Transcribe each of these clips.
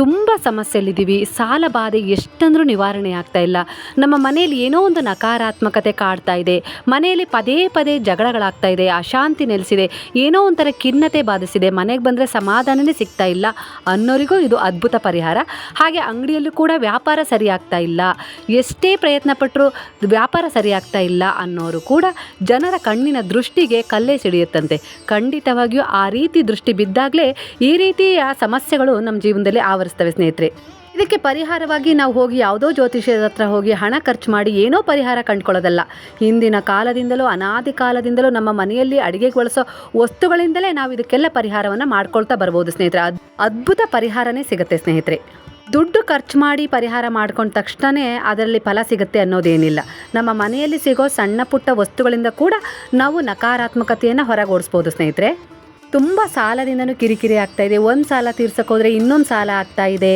ತುಂಬ ಸಮಸ್ಯೆಯಲ್ಲಿದ್ದೀವಿ. ಸಾಲ ಬಾಧೆ ಎಷ್ಟಂದರೂ ನಿವಾರಣೆ ಆಗ್ತಾ ಇಲ್ಲ. ನಮ್ಮ ಮನೆಯಲ್ಲಿ ಏನೋ ಒಂದು ನಕಾರಾತ್ಮಕತೆ ಕಾಡ್ತಾ ಇದೆ. ಮನೆಯಲ್ಲಿ ಪದೇ ಪದೇ ಜಗಳಗಳಾಗ್ತಾ ಇದೆ. ಅಶಾಂತಿ ನೆಲೆಸಿದೆ. ಏನೋ ಒಂಥರ ಖಿನ್ನತೆ ಬಾಧಿಸಿದೆ. ಮನೆಗೆ ಬಂದರೆ ಸಮಾಧಾನನೇ ಸಿಗ್ತಾ ಇಲ್ಲ. ಅನ್ನೋರಿಗೂ ಇದು ಅದ್ಭುತ ಪರಿಹಾರ. ಹಾಗೆ ಅಂಗಡಿಯಲ್ಲೂ ಕೂಡ ವ್ಯಾಪಾರ ಸರಿಯಾಗ್ತಾ ಇಲ್ಲ. ಎಷ್ಟೇ ಪ್ರಯತ್ನ ಪಟ್ಟರು ವ್ಯಾಪಾರ ಸರಿಯಾಗ್ತಾ ಇಲ್ಲ ಅನ್ನೋರು ಕೂಡ ಜನರ ಕಣ್ಣಿನ ದೃಷ್ಟಿಗೆ ಕಲ್ಲೇ ಸಿಡಿಯುತ್ತಂತೆ. ಖಂಡಿತವಾಗಿಯೂ ಆ ರೀತಿ ದೃಷ್ಟಿ ಬಿದ್ದಾಗಲೇ ಈ ರೀತಿಯ ಸಮಸ್ಯೆಗಳು ನಮ್ಮ ಜೀವನದಲ್ಲಿ ಸ್ನೇಹಿತರೆ. ಇದಕ್ಕೆ ಪರಿಹಾರವಾಗಿ ನಾವು ಹೋಗಿ ಯಾವುದೋ ಜ್ಯೋತಿಷ್ಯದ ಹತ್ರ ಹೋಗಿ ಹಣ ಖರ್ಚು ಮಾಡಿ ಏನೋ ಪರಿಹಾರ ಕಂಡುಕೊಳ್ಳೋದಲ್ಲ. ಹಿಂದಿನ ಕಾಲದಿಂದಲೂ, ಅನಾದಿ ಕಾಲದಿಂದಲೂ ನಮ್ಮ ಮನೆಯಲ್ಲಿ ಅಡುಗೆಗೆ ಬಳಸೋ ವಸ್ತುಗಳಿಂದಲೇ ನಾವು ಇದಕ್ಕೆಲ್ಲ ಪರಿಹಾರವನ್ನು ಮಾಡ್ಕೊಳ್ತಾ ಬರ್ಬೋದು ಸ್ನೇಹಿತರೆ. ಅದ್, ಅದ್ಭುತ ಪರಿಹಾರನೇ ಸಿಗುತ್ತೆ ಸ್ನೇಹಿತರೆ. ದುಡ್ಡು ಖರ್ಚು ಮಾಡಿ ಪರಿಹಾರ ಮಾಡ್ಕೊಂಡ ತಕ್ಷಣವೇ ಅದರಲ್ಲಿ ಫಲ ಸಿಗುತ್ತೆ ಅನ್ನೋದೇನಿಲ್ಲ. ನಮ್ಮ ಮನೆಯಲ್ಲಿ ಸಿಗೋ ಸಣ್ಣ ಪುಟ್ಟ ವಸ್ತುಗಳಿಂದ ಕೂಡ ನಾವು ನಕಾರಾತ್ಮಕತೆಯನ್ನು ಹೊರಗೋಡಿಸ್ಬೋದು ಸ್ನೇಹಿತರೆ. ತುಂಬ ಸಾಲದಿಂದನೂ ಕಿರಿಕಿರಿ ಆಗ್ತಾ ಇದೆ. ಒಂದು ಸಾಲ ತೀರ್ಸೋಕೋದ್ರೆ ಇನ್ನೊಂದು ಸಾಲ ಆಗ್ತಾ ಇದೆ.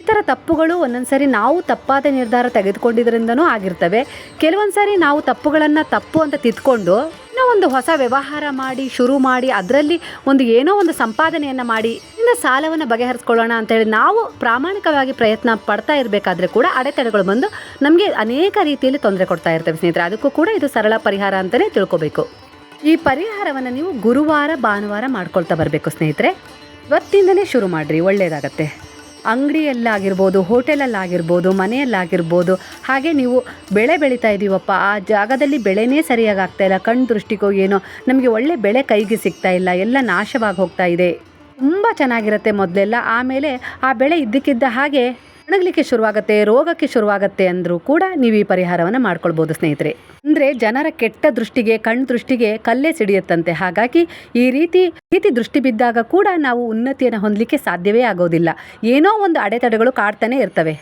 ಈ ಥರ ತಪ್ಪುಗಳು ಒಂದೊಂದು ಸಾರಿ ನಾವು ತಪ್ಪಾದ ನಿರ್ಧಾರ ತೆಗೆದುಕೊಂಡಿದ್ರಿಂದನೂ ಆಗಿರ್ತವೆ. ಕೆಲವೊಂದು ಸಾರಿ ನಾವು ತಪ್ಪುಗಳನ್ನು ತಪ್ಪು ಅಂತ ತಿದ್ಕೊಂಡು ಇನ್ನೂ ಒಂದು ಹೊಸ ವ್ಯವಹಾರ ಮಾಡಿ, ಶುರು ಮಾಡಿ, ಅದರಲ್ಲಿ ಒಂದು ಏನೋ ಒಂದು ಸಂಪಾದನೆಯನ್ನು ಮಾಡಿ, ಇನ್ನು ಸಾಲವನ್ನು ಬಗೆಹರಿಸ್ಕೊಳ್ಳೋಣ ಅಂತೇಳಿ ನಾವು ಪ್ರಾಮಾಣಿಕವಾಗಿ ಪ್ರಯತ್ನ ಪಡ್ತಾ ಇರಬೇಕಾದ್ರೆ ಕೂಡ ಅಡೆತಡೆಗಳು ಬಂದು ನಮಗೆ ಅನೇಕ ರೀತಿಯಲ್ಲಿ ತೊಂದರೆ ಕೊಡ್ತಾ ಇರ್ತವೆ ಸ್ನೇಹಿತರೆ. ಅದಕ್ಕೂ ಕೂಡ ಇದು ಸರಳ ಪರಿಹಾರ ಅಂತಲೇ ತಿಳ್ಕೊಬೇಕು. ಈ ಪರಿಹಾರವನ್ನು ನೀವು ಗುರುವಾರ, ಭಾನುವಾರ ಮಾಡ್ಕೊಳ್ತಾ ಬರಬೇಕು ಸ್ನೇಹಿತರೆ. ಇವತ್ತಿಂದಲೇ ಶುರು ಮಾಡಿರಿ ಒಳ್ಳೆಯದಾಗತ್ತೆ ಅಂಗಡಿಯಲ್ಲಾಗಿರ್ಬೋದು, ಹೋಟೆಲಲ್ಲಾಗಿರ್ಬೋದು, ಮನೆಯಲ್ಲಾಗಿರ್ಬೋದು, ಹಾಗೆ ನೀವು ಬೆಳೆ ಬೆಳೀತಾ ಇದ್ದೀವಪ್ಪ ಆ ಜಾಗದಲ್ಲಿ ಬೆಳೆನೇ ಸರಿಯಾಗಿ ಆಗ್ತಾ ಇಲ್ಲ ಕಣ್ಣು ದೃಷ್ಟಿಗೋ ಏನೋ, ನಮಗೆ ಒಳ್ಳೆ ಬೆಳೆ ಕೈಗೆ ಸಿಗ್ತಾ ಇಲ್ಲ, ಎಲ್ಲ ನಾಶವಾಗಿ ಹೋಗ್ತಾ ಇದೆ. ತುಂಬ ಚೆನ್ನಾಗಿರುತ್ತೆ ಮೊದಲೆಲ್ಲ, ಆಮೇಲೆ ಆ ಬೆಳೆ ಇದ್ದಕ್ಕಿದ್ದ ಹಾಗೆ ಒಣಗಲಿಕ್ಕೆ ಶುರುವಾಗುತ್ತೆ, ರೋಗಕ್ಕೆ ಶುರುವಾಗುತ್ತೆ ಅಂದರೂ ಕೂಡ ನೀವು ಈ ಪರಿಹಾರವನ್ನು ಮಾಡ್ಕೊಳ್ಬೋದು ಸ್ನೇಹಿತರೆ. ಅಂದರೆ ಜನರ ಕೆಟ್ಟ ದೃಷ್ಟಿಗೆ, ಕಣ್ಣು ದೃಷ್ಟಿಗೆ ಕಲ್ಲೇ ಸಿಡಿಯುತ್ತಂತೆ. ಹಾಗಾಗಿ ಈ ರೀತಿ ರೀತಿ ದೃಷ್ಟಿ ಬಿದ್ದಾಗ ಕೂಡ ನಾವು ಉನ್ನತಿಯನ್ನು ಹೊಂದಲಿಕ್ಕೆ ಸಾಧ್ಯವೇ ಆಗೋದಿಲ್ಲ. ಏನೋ ಒಂದು ಅಡೆತಡೆಗಳು ಕಾಡ್ತಾನೆ ಇರ್ತವೆ.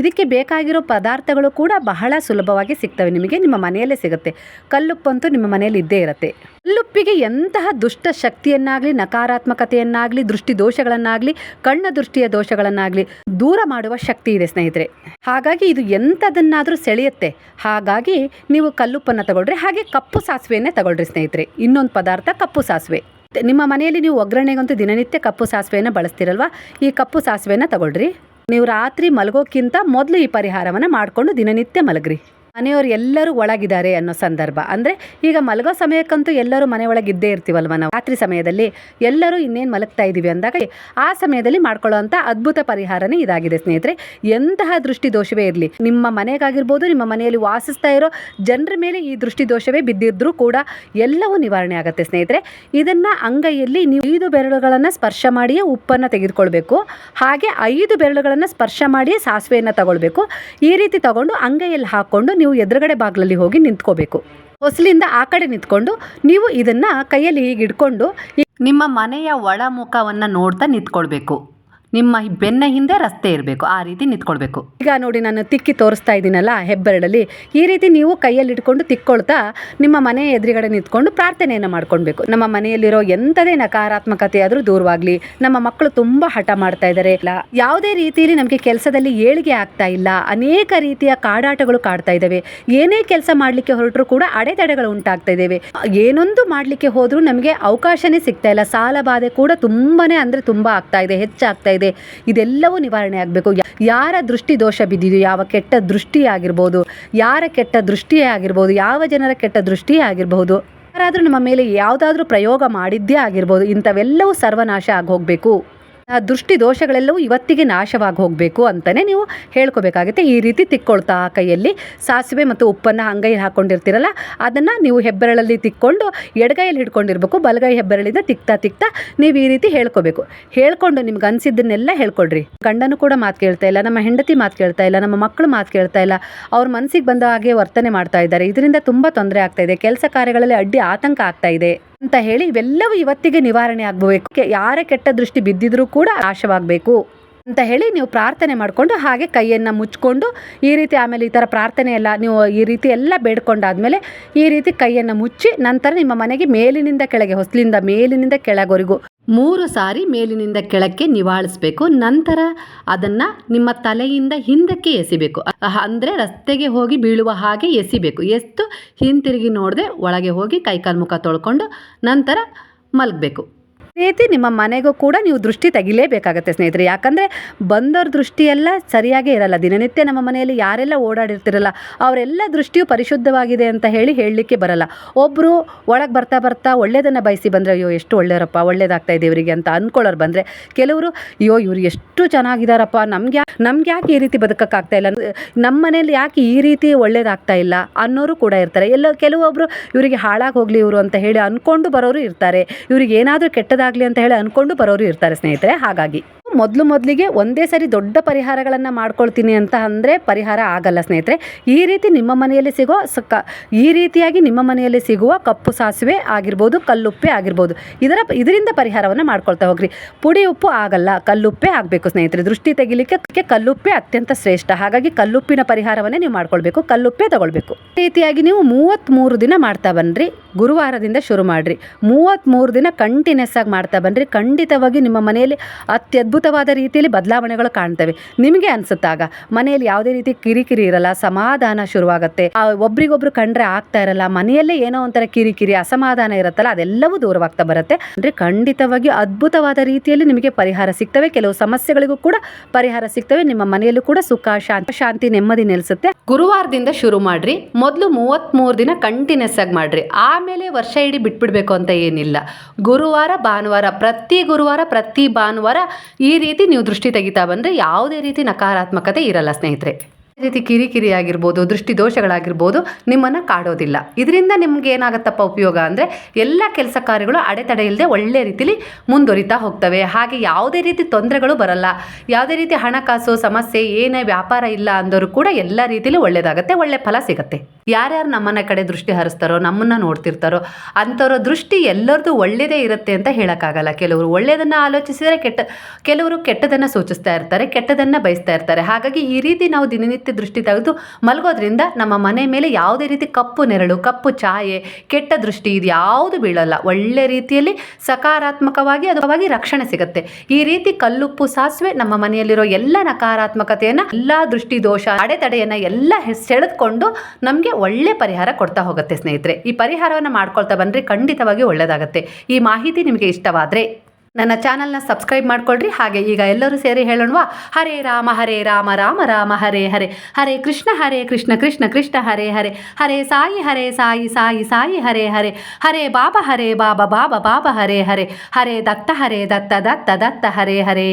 ಇದಕ್ಕೆ ಬೇಕಾಗಿರೋ ಪದಾರ್ಥಗಳು ಕೂಡ ಬಹಳ ಸುಲಭವಾಗಿ ಸಿಗ್ತವೆ. ನಿಮಗೆ ನಿಮ್ಮ ಮನೆಯಲ್ಲೇ ಸಿಗುತ್ತೆ. ಕಲ್ಲುಪ್ಪಂತೂ ನಿಮ್ಮ ಮನೆಯಲ್ಲಿ ಇದ್ದೇ ಇರುತ್ತೆ. ಕಲ್ಲುಪ್ಪಿಗೆ ಎಂತಹ ದುಷ್ಟ ಶಕ್ತಿಯನ್ನಾಗಲಿ, ನಕಾರಾತ್ಮಕತೆಯನ್ನಾಗಲಿ, ದೃಷ್ಟಿ ದೋಷಗಳನ್ನಾಗಲಿ, ಕಣ್ಣ ದೃಷ್ಟಿಯ ದೋಷಗಳನ್ನಾಗಲಿ ದೂರ ಮಾಡುವ ಶಕ್ತಿ ಇದೆ ಸ್ನೇಹಿತರೆ. ಹಾಗಾಗಿ ಇದು ಎಂಥದನ್ನಾದರೂ ಸೆಳೆಯುತ್ತೆ. ಹಾಗಾಗಿ ನೀವು ಕಲ್ಲುಪ್ಪನ್ನು ತಗೊಳ್ರಿ, ಹಾಗೆ ಕಪ್ಪು ಸಾಸಿವೆಯನ್ನೇ ತಗೊಳ್ರಿ ಸ್ನೇಹಿತರೆ. ಇನ್ನೊಂದು ಪದಾರ್ಥ ಕಪ್ಪು ಸಾಸಿವೆ. ನಿಮ್ಮ ಮನೆಯಲ್ಲಿ ನೀವು ಒಗ್ಗರಣೆಗಂತೂ ದಿನನಿತ್ಯ ಕಪ್ಪು ಸಾಸಿವೆಯನ್ನು ಬಳಸ್ತಿರಲ್ವಾ? ಈ ಕಪ್ಪು ಸಾಸಿವೆಯನ್ನು ತಗೊಳ್ರಿ. ನೀವು ರಾತ್ರಿ ಮಲಗೋಕ್ಕಿಂತ ಮೊದಲು ಈ ಪರಿಹಾರವನ್ನು ಮಾಡಿಕೊಂಡು ದಿನನಿತ್ಯ ಮಲಗ್ರಿ. ಮನೆಯವರು ಎಲ್ಲರೂ ಒಳಗಿದ್ದಾರೆ ಅನ್ನೋ ಸಂದರ್ಭ. ಅಂದರೆ ಈಗ ಮಲಗೋ ಸಮಯಕ್ಕಂತೂ ಎಲ್ಲರೂ ಮನೆ ಒಳಗೆ ಇದ್ದೇ ಇರ್ತೀವಲ್ವ ನಾವು? ರಾತ್ರಿ ಸಮಯದಲ್ಲಿ ಎಲ್ಲರೂ ಇನ್ನೇನು ಮಲಗ್ತಾ ಇದ್ದೀವಿ ಅಂದಾಗ ಆ ಸಮಯದಲ್ಲಿ ಮಾಡ್ಕೊಳ್ಳೋವಂಥ ಅದ್ಭುತ ಪರಿಹಾರನೇ ಇದಾಗಿದೆ ಸ್ನೇಹಿತರೆ. ಎಂತಹ ದೃಷ್ಟಿ ದೋಷವೇ ಇರಲಿ. ನಿಮ್ಮ ಮನೆಗಾಗಿರ್ಬೋದು, ನಿಮ್ಮ ಮನೆಯಲ್ಲಿ ವಾಸಿಸ್ತಾ ಇರೋ ಜನರ ಮೇಲೆ ಈ ದೃಷ್ಟಿ ದೋಷವೇ ಬಿದ್ದಿದ್ರೂ ಕೂಡ ಎಲ್ಲವೂ ನಿವಾರಣೆ ಆಗುತ್ತೆ ಸ್ನೇಹಿತರೆ. ಇದನ್ನು ಅಂಗೈಯಲ್ಲಿ ನೀವು ಐದು ಬೆರಳುಗಳನ್ನು ಸ್ಪರ್ಶ ಮಾಡಿಯೇ ಉಪ್ಪನ್ನು ತೆಗೆದುಕೊಳ್ಬೇಕು. ಹಾಗೆ ಐದು ಬೆರಳುಗಳನ್ನು ಸ್ಪರ್ಶ ಮಾಡಿಯೇ ಸಾಸಿವೆಯನ್ನು ತಗೊಳ್ಬೇಕು. ಈ ರೀತಿ ತಗೊಂಡು ಅಂಗೈಯಲ್ಲಿ ಹಾಕ್ಕೊಂಡು ನೀವು ಎದುರುಗಡೆ ಬಾಗಿಲಲ್ಲಿ ಹೋಗಿ ನಿಂತ್ಕೋಬೇಕು. ಹೊಸಲಿಂದ ಆ ಕಡೆ ನಿಂತ್ಕೊಂಡು ನೀವು ಇದನ್ನು ಕೈಯಲ್ಲಿ ಹೀಗೆ ನಿಮ್ಮ ಮನೆಯ ಒಳಮುಖವನ್ನು ನೋಡ್ತಾ ನಿಂತ್ಕೊಳ್ಬೇಕು. ನಿಮ್ಮ ಬೆನ್ನ ಹಿಂದೆ ರಸ್ತೆ ಇರಬೇಕು, ಆ ರೀತಿ ನಿಂತ್ಕೊಳ್ಬೇಕು. ಈಗ ನೋಡಿ ನಾನು ತಿಕ್ಕಿ ತೋರಿಸ್ತಾ ಇದ್ದೀನಲ್ಲ ಹೆಬ್ಬೆರಳಲ್ಲಿ. ಈ ರೀತಿ ನೀವು ಕೈಯಲ್ಲಿ ಇಟ್ಕೊಂಡು ತಿಕ್ಕೊಳ್ತಾ ನಿಮ್ಮ ಮನೆ ಎದುರುಗಡೆ ನಿಂತ್ಕೊಂಡು ಪ್ರಾರ್ಥನೆಯನ್ನು ಮಾಡ್ಕೊಳ್ಬೇಕು. ನಮ್ಮ ಮನೆಯಲ್ಲಿರೋ ಎಂಥದೇ ನಕಾರಾತ್ಮಕತೆ ಆದರೂ ದೂರವಾಗಲಿ, ನಮ್ಮ ಮಕ್ಕಳು ತುಂಬ ಹಠ ಮಾಡ್ತಾ ಇದ್ದಾರೆ. ಇಲ್ಲ, ಯಾವುದೇ ರೀತಿಯಲ್ಲಿ ನಮಗೆ ಕೆಲಸದಲ್ಲಿ ಏಳಿಗೆ ಆಗ್ತಾ ಇಲ್ಲ, ಅನೇಕ ರೀತಿಯ ಕಾಡಾಟಗಳು ಕಾಡ್ತಾ ಇದ್ದಾವೆ. ಏನೇ ಕೆಲಸ ಮಾಡಲಿಕ್ಕೆ ಹೊರಟರು ಕೂಡ ಅಡೆತಡೆಗಳು ಉಂಟಾಗ್ತಾ ಇದ್ದಾವೆ. ಏನೊಂದು ಮಾಡಲಿಕ್ಕೆ ಹೋದರೂ ನಮಗೆ ಅವಕಾಶನೇ ಸಿಗ್ತಾ ಇಲ್ಲ. ಸಾಲ ಬಾಧೆ ಕೂಡ ತುಂಬಾನೇ ಅಂದರೆ ತುಂಬ ಆಗ್ತಾ ಇದೆ, ಹೆಚ್ಚಾಗ್ತಾ ಇದೆಲ್ಲವೂ ನಿವಾರಣೆ ಆಗಬೇಕು. ಯಾರ ದೃಷ್ಟಿ ದೋಷ ಬಿದ್ದಿದೆಯೋ, ಯಾವ ಕೆಟ್ಟ ದೃಷ್ಟಿ ಆಗಿರ್ಬೋದು ಯಾರ ಕೆಟ್ಟ ದೃಷ್ಟಿಯೇ ಆಗಿರ್ಬೋದು ಯಾವ ಜನರ ಕೆಟ್ಟ ದೃಷ್ಟಿಯೇ ಆಗಿರಬಹುದು ಯಾರಾದರೂ ನಮ್ಮ ಮೇಲೆ ಯಾವುದಾದ್ರೂ ಪ್ರಯೋಗ ಮಾಡಿದ್ದೇ ಆಗಿರ್ಬೋದು, ಇಂಥವೆಲ್ಲವೂ ಸರ್ವನಾಶ ಆಗಿ ಹೋಗಬೇಕು ದೃಷ್ಟಿ ದೋಷಗಳೆಲ್ಲವೂ ಇವತ್ತಿಗೆ ನಾಶವಾಗಿ ಹೋಗಬೇಕು ಅಂತಲೇ ನೀವು ಹೇಳ್ಕೋಬೇಕಾಗುತ್ತೆ. ಈ ರೀತಿ ತಿಕ್ಕೊಳ್ತಾ ಕೈಯಲ್ಲಿ ಸಾಸಿವೆ ಮತ್ತು ಉಪ್ಪನ್ನು ಅಂಗೈಯಲ್ಲಿ ಹಾಕ್ಕೊಂಡಿರ್ತೀರಲ್ಲ ಅದನ್ನು ನೀವು ಹೆಬ್ಬೆರಳಲ್ಲಿ ತಿಕ್ಕೊಂಡು ಎಡಗೈಯಲ್ಲಿ ಹಿಡ್ಕೊಂಡಿರ್ಬೇಕು, ಬಲಗೈ ಹೆಬ್ಬೆರಳಿಂದ ತಿಕ್ತಾ ತಿಕ್ತಾ ನೀವು ಈ ರೀತಿ ಹೇಳ್ಕೋಬೇಕು. ಹೇಳ್ಕೊಂಡು ನಿಮ್ಗೆ ಅನಿಸಿದ್ದನ್ನೆಲ್ಲ ಹೇಳ್ಕೊಡ್ರಿ. ಗಂಡನೂ ಕೂಡ ಮಾತು ಕೇಳ್ತಾ ಇಲ್ಲ, ನಮ್ಮ ಹೆಂಡತಿ ಮಾತು ಕೇಳ್ತಾ ಇಲ್ಲ, ನಮ್ಮ ಮಕ್ಕಳು ಮಾತು ಕೇಳ್ತಾ ಇಲ್ಲ, ಅವ್ರ ಮನಸ್ಸಿಗೆ ಬಂದ ಹಾಗೆ ವರ್ತನೆ ಮಾಡ್ತಾ ಇದ್ದಾರೆ. ಇದರಿಂದ ತುಂಬ ತೊಂದರೆ ಆಗ್ತಾ ಇದೆ, ಕೆಲಸ ಕಾರ್ಯಗಳಲ್ಲಿ ಅಡ್ಡಿ ಆತಂಕ ಆಗ್ತಾ ಇದೆ. ಅಂತ ಹೇಳಿ ಇವೆಲ್ಲವೂ ಇವತ್ತಿಗೆ ನಿವಾರಣೆ ಆಗಬೇಕು. ಯಾರ ಕೆಟ್ಟ ದೃಷ್ಟಿ ಬಿದ್ದಿದ್ರೂ ಕೂಡ ನಾಶವಾಗಬೇಕು ಅಂತ ಹೇಳಿ ನೀವು ಪ್ರಾರ್ಥನೆ ಮಾಡಿಕೊಂಡು ಹಾಗೆ ಕೈಯನ್ನು ಮುಚ್ಕೊಂಡು ಈ ರೀತಿ ಆಮೇಲೆ ಈ ಥರ ಪ್ರಾರ್ಥನೆ ಎಲ್ಲ ನೀವು ಈ ರೀತಿ ಎಲ್ಲ ಬೇಡ್ಕೊಂಡಾದ್ಮೇಲೆ ಈ ರೀತಿ ಕೈಯನ್ನು ಮುಚ್ಚಿ ನಂತರ ನಿಮ್ಮ ಮನೆಗೆ ಮೇಲಿನಿಂದ ಕೆಳಗೆ, ಹೊಸಲಿಂದ ಮೇಲಿನಿಂದ ಕೆಳಗವರೆಗೂ ಮೂರು ಸಾರಿ ಮೇಲಿನಿಂದ ಕೆಳಕ್ಕೆ ನಿವಾಳಿಸ್ಬೇಕು, ನಂತರ ಅದನ್ನು ನಿಮ್ಮ ತಲೆಯಿಂದ ಹಿಂದಕ್ಕೆ ಎಸಿಬೇಕು. ಅಂದರೆ ರಸ್ತೆಗೆ ಹೋಗಿ ಬೀಳುವ ಹಾಗೆ ಎಸಿಬೇಕು. ಎಸ್ತು ಹಿಂತಿರುಗಿ ನೋಡದೆ ಒಳಗೆ ಹೋಗಿ ಕೈಕಾಲು ಮುಖ ತೊಳ್ಕೊಂಡು ನಂತರ ಮಲಗಬೇಕು. ರೀತಿ ನಿಮ್ಮ ಮನೆಗೂ ಕೂಡ ನೀವು ದೃಷ್ಟಿ ತೆಗಿಲೇಬೇಕಾಗತ್ತೆ ಸ್ನೇಹಿತರೆ. ಯಾಕಂದರೆ ಬಂದವ್ರ ದೃಷ್ಟಿಯೆಲ್ಲ ಸರಿಯಾಗೇ ಇರಲ್ಲ. ದಿನನಿತ್ಯ ನಮ್ಮ ಮನೆಯಲ್ಲಿ ಯಾರೆಲ್ಲ ಓಡಾಡಿರ್ತಿರಲ್ಲ, ಅವರೆಲ್ಲ ದೃಷ್ಟಿಯು ಪರಿಶುದ್ಧವಾಗಿದೆ ಅಂತ ಹೇಳಿ ಹೇಳಲಿಕ್ಕೆ ಬರಲ್ಲ. ಒಬ್ಬರು ಒಳಗೆ ಬರ್ತಾ ಬರ್ತಾ ಒಳ್ಳೆಯದನ್ನು ಬಯಸಿ ಬಂದರೆ, ಅಯ್ಯೋ, ಎಷ್ಟು ಒಳ್ಳೆಯವರಪ್ಪ ಒಳ್ಳೇದಾಗ್ತಾ ಇದೆ ಇವರಿಗೆ ಅಂತ ಅಂದ್ಕೊಳ್ಳೋರು ಬಂದರೆ, ಕೆಲವರು, ಅಯ್ಯೋ, ಇವ್ರು ಎಷ್ಟು ಚೆನ್ನಾಗಿದ್ದಾರಪ್ಪ ನಮ್ಗೆ ನಮ್ಗೆ ಯಾಕೆ ಈ ರೀತಿ ಬದುಕೋಕ್ಕಾಗ್ತಾ ಇಲ್ಲ? ನಮ್ಮ ಮನೇಲಿ ಯಾಕೆ ಈ ರೀತಿ ಒಳ್ಳೇದಾಗ್ತಾ ಇಲ್ಲ? ಅನ್ನೋರು ಕೂಡ ಇರ್ತಾರೆ. ಎಲ್ಲೋ ಕೆಲವೊಬ್ಬರು ಇವರಿಗೆ ಹಾಳಾಗಿ ಹೋಗಲಿ ಇವರು ಅಂತ ಹೇಳಿ ಅಂದ್ಕೊಂಡು ಬರೋರು ಇರ್ತಾರೆ. ಇವರಿಗೆ ಏನಾದರೂ ಕೆಟ್ಟದಾಗಲಿ ಅಂತ ಹೇಳಿ ಅಂದ್ಕೊಂಡು ಬರೋರು ಇರ್ತಾರೆ ಸ್ನೇಹಿತರೆ, ಹಾಗಾಗಿ. ಮೊದಲು ಮೊದಲಿಗೆ ಒಂದೇ ಸರಿ ದೊಡ್ಡ ಪರಿಹಾರಗಳನ್ನು ಮಾಡ್ಕೊಳ್ತೀನಿ ಅಂತ ಅಂದರೆ ಪರಿಹಾರ ಆಗಲ್ಲ ಸ್ನೇಹಿತರೆ. ಈ ರೀತಿ ನಿಮ್ಮ ಮನೆಯಲ್ಲಿ ಸಿಗೋ ಈ ರೀತಿಯಾಗಿ ನಿಮ್ಮ ಮನೆಯಲ್ಲಿ ಸಿಗುವ ಕಪ್ಪು ಸಾಸಿವೆ ಆಗಿರ್ಬೋದು, ಕಲ್ಲುಪ್ಪೆ ಆಗಿರ್ಬೋದು, ಇದರ ಇದರಿಂದ ಪರಿಹಾರವನ್ನು ಮಾಡ್ಕೊಳ್ತಾ ಹೋಗ್ರಿ. ಪುಡಿ ಉಪ್ಪು ಆಗಲ್ಲ, ಕಲ್ಲುಪ್ಪೆ ಆಗಬೇಕು ಸ್ನೇಹಿತರೆ. ದೃಷ್ಟಿ ತೆಗಿಲಿಕ್ಕೆ ಕಲ್ಲುಪ್ಪೆ ಅತ್ಯಂತ ಶ್ರೇಷ್ಠ. ಹಾಗಾಗಿ ಕಲ್ಲುಪ್ಪಿನ ಪರಿಹಾರವನ್ನೇ ನೀವು ಮಾಡ್ಕೊಳ್ಬೇಕು, ಕಲ್ಲುಪ್ಪೆ ತಗೊಳ್ಬೇಕು. ಈ ರೀತಿಯಾಗಿ ನೀವು ಮೂವತ್ತ್ಮೂರು ದಿನ ಮಾಡ್ತಾ ಬನ್ನಿರಿ ಗುರುವಾರದಿಂದ ಶುರು ಮಾಡಿರಿ. ಮೂವತ್ತ್ಮೂರು ದಿನ ಕಂಟಿನ್ಯೂಸ್ ಆಗಿ ಮಾಡ್ತಾ ಬನ್ನಿರಿ ಖಂಡಿತವಾಗಿ ನಿಮ್ಮ ಮನೆಯಲ್ಲಿ ಅತ್ಯದ್ಭುತವಾದ ರೀತಿಯಲ್ಲಿ ಬದಲಾವಣೆಗಳು ಕಾಣ್ತವೆ. ನಿಮಗೆ ಅನಿಸುತ್ತಾಗ ಮನೆಯಲ್ಲಿ ಯಾವುದೇ ರೀತಿ ಕಿರಿಕಿರಿ ಇರಲ್ಲ, ಸಮಾಧಾನ ಶುರುವಾಗುತ್ತೆ. ಒಬ್ರಿಗೊಬ್ರು ಕಂಡ್ರೆ ಆಗ್ತಾ ಇರಲ್ಲ, ಮನೆಯಲ್ಲೇ ಏನೋ ಒಂಥರ ಕಿರಿಕಿರಿ, ಅಸಮಾಧಾನ ಇರುತ್ತಲ್ಲ, ಅದೆಲ್ಲವೂ ದೂರವಾಗ್ತಾ ಬರುತ್ತೆ. ಅಂದ್ರೆ ಖಂಡಿತವಾಗಿ ಅದ್ಭುತವಾದ ರೀತಿಯಲ್ಲಿ ನಿಮಗೆ ಪರಿಹಾರ ಸಿಗ್ತವೆ. ಕೆಲವು ಸಮಸ್ಯೆಗಳಿಗೂ ಕೂಡ ಪರಿಹಾರ ಸಿಗ್ತವೆ. ನಿಮ್ಮ ಮನೆಯಲ್ಲೂ ಕೂಡ ಸುಖ, ಶಾಂತಿ ಶಾಂತಿ, ನೆಮ್ಮದಿ ನೆಲೆಸುತ್ತೆ. ಗುರುವಾರದಿಂದ ಶುರು ಮಾಡ್ರಿ. ಮೊದಲು ಮೂವತ್ತ್ಮೂರು ದಿನ ಕಂಟಿನ್ಯೂಸ್ ಆಗಿ ಮಾಡ್ರಿ. ಆಮೇಲೆ ವರ್ಷ ಇಡೀ ಬಿಟ್ಬಿಡ್ಬೇಕು ಅಂತ ಏನಿಲ್ಲ. ಗುರುವಾರ, ಭಾನುವಾರ ಪ್ರತಿ ಗುರುವಾರ, ಪ್ರತಿ ಭಾನುವಾರ ಈ ರೀತಿ ನೀವು ದೃಷ್ಟಿ ತೆಗಿತಾ ಬಂದರೆ ಯಾವುದೇ ರೀತಿ ನಕಾರಾತ್ಮಕತೆ ಇರಲ್ಲ ಸ್ನೇಹಿತರೆ. ರೀತಿ ಕಿರಿಕಿರಿ ಆಗಿರ್ಬೋದು ದೃಷ್ಟಿ ದೋಷಗಳಾಗಿರ್ಬೋದು ನಿಮ್ಮನ್ನು ಕಾಡೋದಿಲ್ಲ. ಇದರಿಂದ ನಿಮ್ಗೆ ಏನಾಗತ್ತಪ್ಪ ಉಪಯೋಗ ಅಂದರೆ ಎಲ್ಲ ಕೆಲಸ ಕಾರ್ಯಗಳು ಅಡೆತಡೆ ಇಲ್ಲದೆ ಒಳ್ಳೆ ರೀತಿಲಿ ಮುಂದುವರಿತಾ ಹೋಗ್ತವೆ. ಹಾಗೆ ಯಾವುದೇ ರೀತಿ ತೊಂದರೆಗಳು ಬರಲ್ಲ. ಯಾವುದೇ ರೀತಿ ಹಣಕಾಸು ಸಮಸ್ಯೆ, ಏನೇ ವ್ಯಾಪಾರ ಇಲ್ಲ ಅಂದವರು ಕೂಡ ಎಲ್ಲ ರೀತಿಲಿ ಒಳ್ಳೆಯದಾಗುತ್ತೆ ಒಳ್ಳೆ ಫಲ ಸಿಗುತ್ತೆ. ಯಾರ್ಯಾರು ನಮ್ಮನ್ನ ಕಡೆ ದೃಷ್ಟಿ ಹರಿಸ್ತಾರೋ, ನಮ್ಮನ್ನ ನೋಡ್ತಿರ್ತಾರೋ, ಅಂಥವ್ರ ದೃಷ್ಟಿ ಎಲ್ಲರದು ಒಳ್ಳೇದೇ ಇರುತ್ತೆ ಅಂತ ಹೇಳೋಕ್ಕಾಗಲ್ಲ. ಕೆಲವರು ಒಳ್ಳೆಯದನ್ನು ಆಲೋಚಿಸಿದರೆ ಕೆಟ್ಟ, ಕೆಲವರು ಕೆಟ್ಟದನ್ನು ಸೂಚಿಸ್ತಾ ಇರ್ತಾರೆ, ಕೆಟ್ಟದನ್ನು ಬಯಸ್ತಾ ಇರ್ತಾರೆ. ಹಾಗಾಗಿ ಈ ರೀತಿ ನಾವು ದಿನನಿತ್ಯ ದೃಷ್ಟಿ ತೆಗೆದು ಮಲಗೋದ್ರಿಂದ ನಮ್ಮ ಮನೆ ಮೇಲೆ ಯಾವುದೇ ರೀತಿ ಕಪ್ಪು ನೆರಳು, ಕಪ್ಪು ಛಾಯೆ, ಕೆಟ್ಟ ದೃಷ್ಟಿ ಇದು ಯಾವುದು ಬೀಳಲ್ಲ. ಒಳ್ಳೆ ರೀತಿಯಲ್ಲಿ ಸಕಾರಾತ್ಮಕವಾಗಿ ಅದವಾಗಿ ರಕ್ಷಣೆ ಸಿಗುತ್ತೆ. ಈ ರೀತಿ ಕಲ್ಲುಪ್ಪು ಸಾಸಿವೆ ನಮ್ಮ ಮನೆಯಲ್ಲಿರೋ ಎಲ್ಲ ನಕಾರಾತ್ಮಕತೆಯನ್ನು, ಎಲ್ಲ ದೃಷ್ಟಿ ದೋಷ, ಅಡೆತಡೆಯನ್ನು ಎಲ್ಲ ಸೆಳೆದುಕೊಂಡು ನಮಗೆ ಒಳ್ಳೆ ಪರಿಹಾರ ಕೊಡ್ತಾ ಹೋಗುತ್ತೆ ಸ್ನೇಹಿತರೆ. ಈ ಪರಿಹಾರವನ್ನು ಮಾಡ್ಕೊಳ್ತಾ ಬಂದರೆ ಖಂಡಿತವಾಗಿ ಒಳ್ಳೆಯದಾಗುತ್ತೆ ಈ ಮಾಹಿತಿ ನಿಮಗೆ ಇಷ್ಟವಾದರೆ ನನ್ನ ಚಾನಲ್ನ ಸಬ್ಸ್ಕ್ರೈಬ್ ಮಾಡ್ಕೊಳ್ರಿ. ಹಾಗೆ ಈಗ ಎಲ್ಲರೂ ಸೇರಿ ಹೇಳೋಣವಾ? ಹರೇ ರಾಮ ಹರೇ ರಾಮ ರಾಮ ರಾಮ, ಹರೇ ಹರೇ. ಹರೇ ಕೃಷ್ಣ ಹರೇ ಕೃಷ್ಣ ಕೃಷ್ಣ ಕೃಷ್ಣ, ಹರೇ ಹರೇ. ಹರೇ ಸಾಯಿ ಹರೇ ಸಾಯಿ ಸಾಯಿ ಸಾಯಿ, ಹರೇ ಹರೇ. ಹರೇ ಬಾಬಾ ಹರೇ ಬಾಬಾ ಬಾಬಾ ಬಾಬಾ, ಹರೇ ಹರೇ. ಹರೇ ದತ್ತ ಹರೇ ದತ್ತ ದತ್ತ ದತ್ತ, ಹರೇ ಹರೇ.